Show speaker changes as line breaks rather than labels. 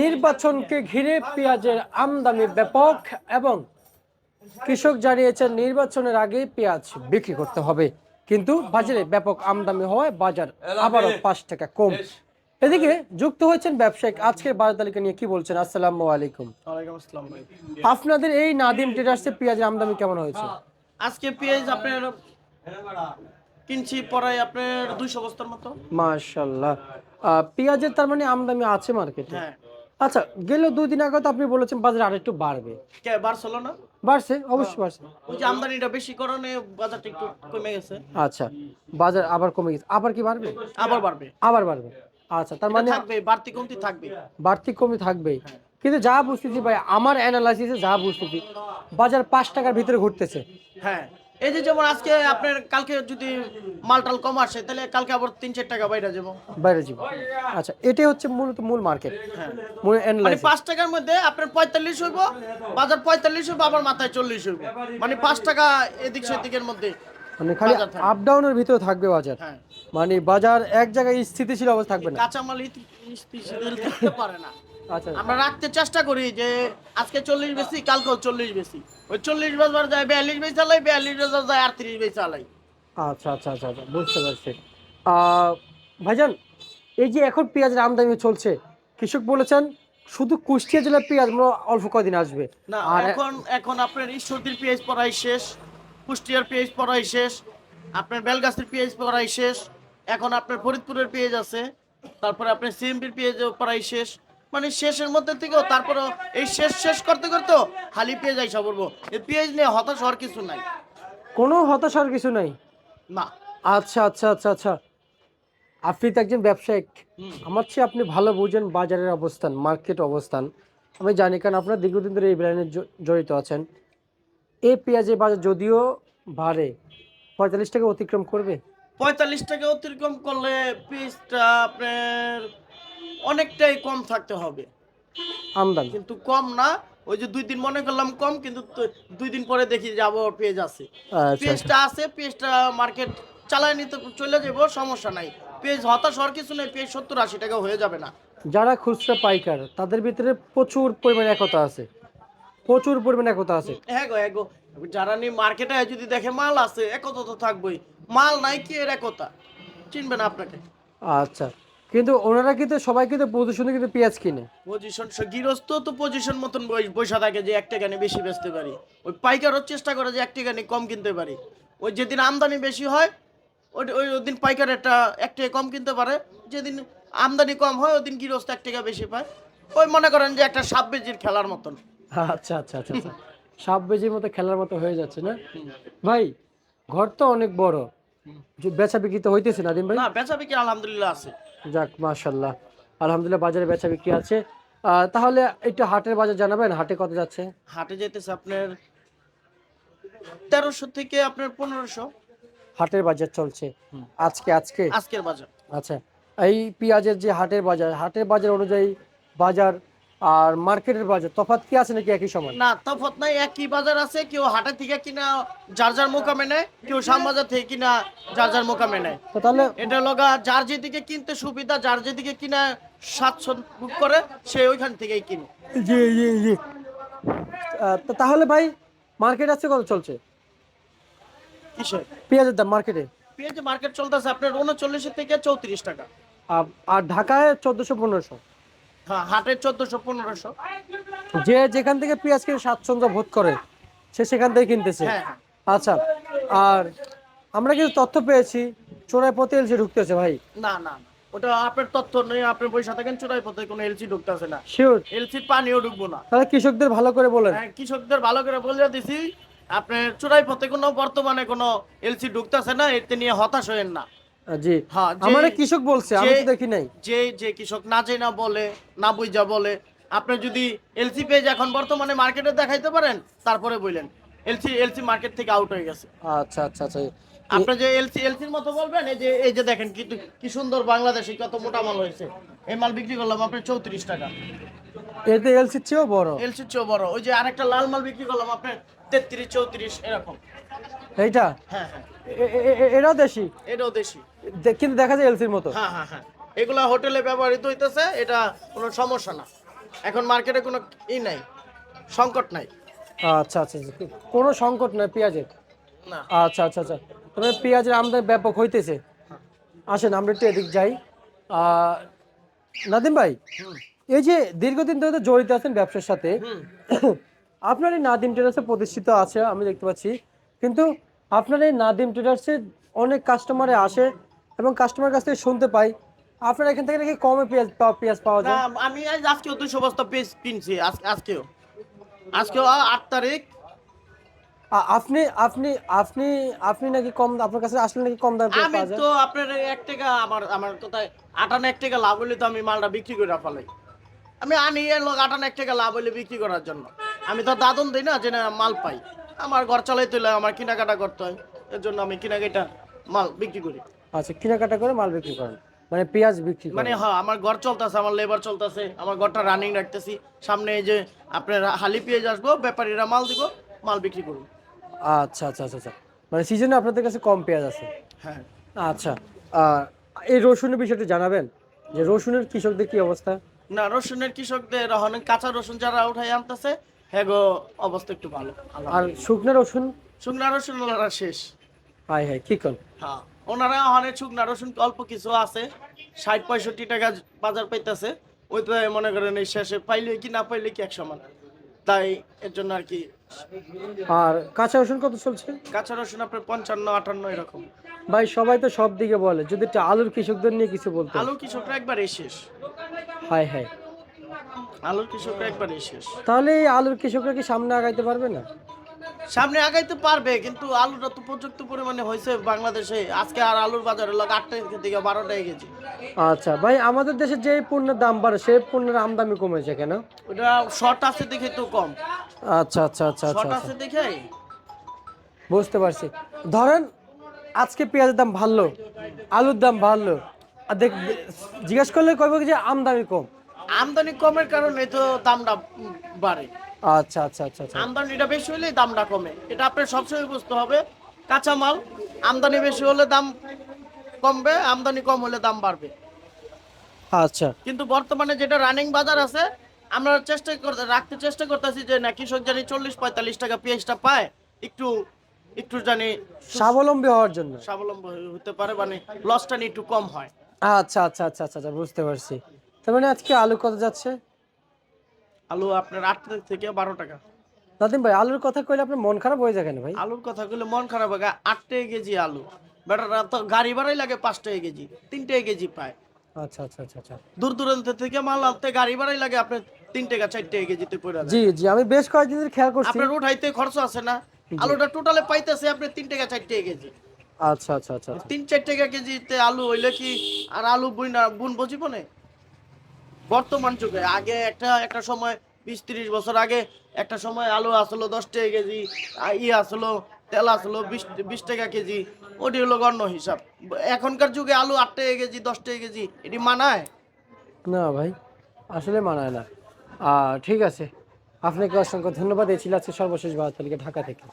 নির্বাচনকে ঘিরে পেঁয়াজের আমদানি ব্যাপক এবং কৃষক জানিয়েছেন নির্বাচনের আগে পেঁয়াজ বিক্রি করতে হবে। কিন্তু বাজারে ব্যাপক আমদানি হওয়ায় বাজার আবারও পাঁচ টাকা কম। এদিকে যুক্ত হয়েছেন ব্যবসায়িক আজকের বাজার তালিকা নিয়ে কি বলছেন? আসসালামু আলাইকুম। আপনাদের এই নাদিম ট্রেডার্সে পেঁয়াজের আমদানি কেমন হয়েছে?
আজকে পেঁয়াজ আপনার কিনছি পরায় আপনার দুইশো বস্তার মতো।
মাশাল্লাহ পেঁয়াজের তার মানে আমদানি আছে মার্কেটে?
হ্যাঁ।
আচ্ছা গেল দুই দিন আগে তো আপনি বলেছেন বাজার আরেকটু বাড়বে।
কে বার্সেলোনা?
বাড়ছে অবশ্যই বাড়ছে।
ওই যে আমদানিটা বেশি কারণে বাজারটা একটু কমে গেছে।
আচ্ছা বাজার আবার কমে গেছে। আবার কি বাড়বে?
আবার বাড়বে।
আবার বাড়বে। আচ্ছা তার মানে
থাকবে বাড়তি কমতি থাকবে।
বাড়তি কমে থাকবেই কিন্তু যা বুঝতেছি ভাই আমার অ্যানালাইসিসে যা বুঝতেছি বাজার পাঁচ টাকার ভিতরে ঘুরতেছে।
হ্যাঁ। এই যে যেমন আজকে আপনার কালকে যদি মালটাল কম আসে তাহলে কালকে আবার তিন চার টাকা বাইরে যাব।
বাইরে যাব। আচ্ছা এটাই হচ্ছে মূলত মূল মার্কেট
হ্যাঁ। মানে পাঁচ টাকার মধ্যে আপনার পঁয়তাল্লিশ হইব বাজার পঁয়তাল্লিশ হইব আবার মাথায় চল্লিশ হইব। মানে পাঁচ টাকা এদিক সেদিকের মধ্যে
মানে খালি আপ ডাউনের ভিতরে থাকবে বাজার।
হ্যাঁ।
মানে বাজার এক জায়গায় স্থিতিশীল অবস্থা থাকবে না।
কাঁচামাল স্থিতিশীল থাকতে পারে না। আমরা রাখতে চেষ্টা করি যে আজকে চল্লিশ বেশি কালকেও চল্লিশ বেশি। ওই চল্লিশ বাজার যায় বিয়াল্লিশ বেশি চালাই বিয়াল্লিশ বাজার যায় আটত্রিশ বেশি চালাই।
আচ্ছা আচ্ছা আচ্ছা আচ্ছা বুঝতে পারছি। ভাইজান এই যে এখন পেঁয়াজের আমদানি চলছে কৃষক বলেছেন শুধু কুষ্টিয়া জেলার পেঁয়াজ অল্প কদিন আসবে।
না এখন এখন আপনার ঈশ্বরদীর পেঁয়াজ পড়াই শেষ কুষ্টিয়ার পেঁয়াজ পড়াই শেষ আপনার বেলগাছের পেঁয়াজ পড়াই শেষ এখন আপনার ফরিদপুরের পেঁয়াজ আছে তারপরে আপনার সিএমপির পেঁয়াজ পড়াই শেষ মানে শেষের মধ্যে থেকেও তারপরে এই শেষ শেষ করতে করতে খালি পেঁয়াজ আইসা পড়ব। এই পেঁয়াজ নিয়ে হতাশ হওয়ার কিছু নাই।
কোনো হতাশ হতাশার কিছু নাই?
না।
আচ্ছা আচ্ছা আচ্ছা আচ্ছা। আপনি তো একজন ব্যবসায়িক। আমার চেয়ে আপনি ভালো বুঝেন বাজারের অবস্থান মার্কেট অবস্থান। আমি জানি কারণ আপনারা দীর্ঘদিন ধরে এই ব্র্যান্ডে জড়িত আছেন। এই পেঁয়াজের বাজার যদিও বাড়ে পঁয়তাল্লিশ টাকা অতিক্রম করবে?
পঁয়তাল্লিশ টাকা অতিক্রম করলে পিসটা আপনার অনেকটাই কম থাকতে হবে।
আমদানি।
কিন্তু কম না ওই যে দুই দিন মনে করলাম কম কিন্তু দুই দিন পরে দেখি যে আবার পেজ আছে।
আচ্ছা
পেজটা আছে পেজটা মার্কেট চালায় নিতে চলে যাব সমস্যা নাই। পেজ হতাশ হওয়ার কিছু নেই পেজ সত্তর আশি টাকা হয়ে যাবে না।
যারা খুচরা পাইকার তাদের ভিতরে প্রচুর পরিমাণে একতা আছে। প্রচুর পরিমাণে একতা আছে।
হ্যাঁ গো হ্যাঁ গো। যারা নি মার্কেটে যদি দেখে মাল আছে একতা তো থাকবোই। মাল নাই কি এর একতা? চিনবে না আপনাকে।
আচ্ছা। কিন্তু ওনারা কিন্তু সবাই কিন্তু প্রদর্শনী কিন্তু পেঁয়াজ কিনে।
পজিশন গৃহস্থ তো পজিশন মতন বৈশা থাকে যে এক টাকা নিয়ে বেশি বেচতে পারি। ওই পাইকারও চেষ্টা করে যে এক টাকা নিয়ে কম কিনতে পারি। ওই যেদিন আমদানি বেশি হয় ওই ওই দিন পাইকার একটা এক টাকা কম কিনতে পারে। যেদিন আমদানি কম হয় ওই দিন গৃহস্থ এক টাকা বেশি পায়। ওই মনে করেন যে একটা সাব বেজির খেলার মতন।
আচ্ছা আচ্ছা আচ্ছা আচ্ছা। সাপ বেজির মতো খেলার মতো হয়ে যাচ্ছে না? ভাই ঘর তো অনেক বড়। যে বেচা বিক্রি তো হইতেছে নাদিম ভাই?
না বেচা বিক্রি আলহামদুলিল্লাহ আছে।
যাক মাশাল্লাহ আলহামদুলিল্লাহ বাজারে বেচা বিক্রি আছে। তাহলে একটু হাটের বাজার জানাবেন হাটে কত যাচ্ছে?
হাটে যেতেছে আপনার তেরোশো থেকে আপনার পনেরোশো।
হাটের বাজার চলছে। আজকে আজকে?
আজকের বাজার।
আচ্ছা এই পেঁয়াজের যে হাটের বাজার হাটের বাজার অনুযায়ী বাজার আর মার্কেটের বাজার তফাৎ কি আছে নাকি একই সমান?
না তফাৎ নাই একই বাজার আছে কেউ হাটে থেকে কিনা যার যার মোকামে নেয় কেউ শ্যামবাজার থেকে কিনা যার যার মোকামে নেয়
তাহলে
এটা লগা যার যেদিকে কিনতে সুবিধা যার যেদিকে কিনা স্বাচ্ছন্দ্য বুক করে সে ওইখান থেকেই কিনে।
জি জি জি। তো তাহলে ভাই মার্কেট আছে কত চলছে?
কিসে
পেঁয়াজের দাম মার্কেটে?
পেঁয়াজ মার্কেট চলতেছে আপনার উনচল্লিশ থেকে চৌত্রিশ টাকা।
আর ঢাকায় চোদ্দোশো পনেরোশো।
হ্যাঁ হাটের চোদ্দশো পনেরোশো।
যে যেখান থেকে পেঁয়াজ কিনে স্বাচ্ছন্দ্য বোধ করে সে সেখান থেকে কিনতেছে।
হ্যাঁ।
আচ্ছা আর আমরা কিন্তু তথ্য পেয়েছি চোরাই পথে এলসি ঢুকতেছে ভাই।
না না। ওটা আপনার তথ্য নেই আপনি পয়সা থাকেন চোরাই পথে কোনো এলসি ঢুকতেছে না।
শিওর
এলসির পানিও ঢুকবো না।
তাহলে কৃষকদের ভালো করে বলেন।
হ্যাঁ, কৃষকদের ভালো করে বলে দিছি আপনার চোরাই পথে কোনো বর্তমানে কোনো এলসি ঢুকতেছে না এতে নিয়ে হতাশ হয়েন না।
জি।
হ্যাঁ,
আমার কৃষক বলছে আমি তো দেখি নাই।
যে যে কৃষক না যে না বলে না বুঝা বলে আপনি যদি এলসি পেজ এখন বর্তমানে মার্কেটে দেখাইতে পারেন তারপরে বললেন এলসি এলসি মার্কেট থেকে আউট হয়ে গেছে।
আচ্ছা আচ্ছা আচ্ছা।
আপনি যে এলসি এলসির মতো বলবেন এই যে এই যে দেখেন কি কি সুন্দর বাংলাদেশে কত মোটা মাল হয়েছে। এই মাল বিক্রি করলাম আপনার চৌত্রিশ টাকা।
এতে এলসির চেয়েও বড়?
এলসির চেয়েও বড়। ওই যে আরেকটা লাল মাল বিক্রি করলাম আপনার তেত্রিশ চৌত্রিশ এরকম।
এইটা?
হ্যাঁ হ্যাঁ।
এটাও দেশি?
এটাও দেশি।
কিন্তু দেখা যায় এলসির মতো।
হ্যাঁ হ্যাঁ হ্যাঁ। এগুলা হোটেলে ব্যবহৃত হইতেছে এটা কোনো সমস্যা না। এখন মার্কেটে কোনো ই নাই সংকট নাই।
আচ্ছা আচ্ছা আচ্ছা। কোনো সংকট নাই পেঁয়াজের?
না।
আচ্ছা আচ্ছা আচ্ছা। তবে পেঁয়াজের আমদানি ব্যাপক হইতেছে। আসেন আমরা একটু এদিক যাই। নাদিম ভাই এই যে দীর্ঘদিন ধরে জড়িত আছেন ব্যবসার সাথে আপনার এই নাদিম ট্রেডার্সে প্রতিষ্ঠিত আছে আমি দেখতে পাচ্ছি। কিন্তু আপনার এই নাদিম ট্রেডার্সে অনেক কাস্টমারে আসে এবং কাস্টমার কাছ থেকে শুনতে পাই আপনার এখান থেকে নাকি কমে পেঁয়াজ পাওয়া পেঁয়াজ পাওয়া যায়?
আমি আজ আজকেও দুশো বস্তা পেজ কিনছি আজ- আজকেও। আজকেও আট তারিখ।
আপনি আপনি আপনি আপনি নাকি কম আপনার কাছে আসলে নাকি কম দামে পেঁয়াজ
আমি
পাওয়া যায়?
তো আপনার এক টাকা আমার আমার কোথায় আটান্ন এক টাকা লাভ হলে তো আমি মালটা বিক্রি করে ফেলাই। আমি আনি এর লোক আটান্ন এক টাকা লাভ হলে বিক্রি করার জন্য। আমি তো দাদন দিই না যে না মাল পাই। আমার ঘর চালাইতে হলে আমার কেনাকাটা করতে হয়। এর জন্য আমি কেনাকাটা মাল বিক্রি করি।
আচ্ছা কেনাকাটা করে মাল বিক্রি করেন? মানে পেঁয়াজ বিক্রি
মানে হ্যাঁ আমার ঘর চলতেছে আমার লেবার চলতেছে আমার ঘরটা রানিং রাখতেছি। সামনে এই যে আপনার হালি পেঁয়াজ আসব ব্যাপারীরা মাল দিব মাল বিক্রি করব।
আচ্ছা আচ্ছা আচ্ছা আচ্ছা। মানে সিজনে আপনাদের কাছে কম পেঁয়াজ আছে?
হ্যাঁ।
আচ্ছা আর এই রসুনের বিষয়টা জানাবেন? যে রসুনের কৃষকদের কি অবস্থা?
না রসুনের কৃষকদের অনেক কাঁচা রসুন যারা উঠাই আনতেছে হ্যাঁ গো অবস্থা একটু ভালো
আর শুকনো রসুন?
শুকনা রসুন শেষ।
হাই হাই কি কন?
হ্যাঁ। ওনারা অনেক শুকনা রসুন অল্প কিছু আছে ষাট পঁয়ষট্টি টাকা বাজার পাইতেছে। ওই তো মনে করেন এই শেষে পাইলে কি না পাইলে কি এক সমান তাই এর জন্য আর কি
আর কাঁচা রসুন কত চলছে?
কাঁচা রসুন আপনার পঞ্চান্ন আটান্ন এরকম।
ভাই সবাই তো সব দিকে বলে যদি একটা আলুর কৃষকদের নিয়ে কিছু বলতে
আলু কৃষকরা একবারেই শেষ।
হাই হাই
আলুর কৃষকরা একবারেই শেষ।
তাহলে এই আলুর কৃষকরা কি সামনে আগাইতে পারবে না?
সামনে আগাইতে পারবে কিন্তু আলুটা তো প্রযুক্ত পরিমাণে হয়েছে বাংলাদেশে। আজকে আর আলুর বাজার হলো আট টাকা থেকে বারো টাকা কেজি।
আচ্ছা ভাই আমাদের দেশে যে পণ্যের দাম বাড়ে সেই পণ্যের আমদানি কমেছে কেন?
ওটা শর্ট আছে দেখে তো কম।
আচ্ছা আচ্ছা আচ্ছা আচ্ছা
শর্ট
আচ্ছা।
আছে দেখে?
বুঝতে পারছি। ধরেন আজকে পেঁয়াজের দাম ভালো আলুর দাম ভালো আর দেখ জিজ্ঞেস করলে কইব যে আমদানি কম?
আমদানি কমের কারণে তো দামটা বাড়ে।
আচ্ছা আচ্ছা আচ্ছা আচ্ছা।
আমদানিটা বেশি হলে দামটা কমে। এটা আপনার সবসময় বুঝতে হবে। কাঁচা মাল আমদানি বেশি হলে দাম কমবে আমদানি কম হলে দাম বাড়বে।
আচ্ছা।
কিন্তু বর্তমানে যেটা রানিং বাজার আছে আমরা চেষ্টা করতে রাখতে চেষ্টা করতেছি যে না কৃষক জানি চল্লিশ পঁয়তাল্লিশ টাকা পেঁয়াজটা পায় একটু একটু জানি
স্বাবলম্বী হওয়ার জন্য।
স্বাবলম্বী হতে পারে মানে লসটা নিয়ে একটু কম হয়।
আচ্ছা আচ্ছা আচ্ছা আচ্ছা আচ্ছা বুঝতে পারছি। তার মানে আজকে আলু কত যাচ্ছে?
আলু আপনার আট থেকে বারো টাকা।
নাদিম ভাই আলুর কথা কইলে আপনার মন খারাপ হয়ে যায় কেন ভাই?
আলুর কথা কইলে মন খারাপ হবে আট টাকা কেজি আলু। বেটারা তো গাড়ি ভাড়াই লাগে পাঁচ টাকা কেজি তিন টাকা কেজি পায়।
আচ্ছা আচ্ছা আচ্ছা আচ্ছা।
দূর দূরান্ত থেকে মাল আনতে গাড়ি ভাড়াই লাগে আপনার তিন টাকা চার টাকা কেজিতে পড়ে
জি জি আমি বেশ কয়েকদিন খেয়াল করছি।
আপনার উঠাইতে খরচ আছে না। আলুটা টোটালে পাইতেছে আপনি তিন টাকা চার টাকা কেজি।
আচ্ছা আচ্ছা আচ্ছা আচ্ছা।
তিন চার টাকা কেজিতে আলু হইলে কি আর আলু বুই না বুন জীবনে? বর্তমান যুগে। আগে একটা একটা সময় বিশ তিরিশ বছর আগে একটা সময় আলু আসলো দশ টাকা কেজি ই আসলো, তেল আসলো বিশ বিশ টাকা কেজি। ওটি হলো গণ্য হিসাব। এখনকার যুগে আলু আট টাকা কেজি, দশ টাকা কেজি, এটি মানায়?
না ভাই, আসলে মানায় না। ঠিক আছে। আপনাকে অসংখ্য ধন্যবাদ। এই ছিল আজকে সর্বশেষ বার্তা ঢাকা থেকে।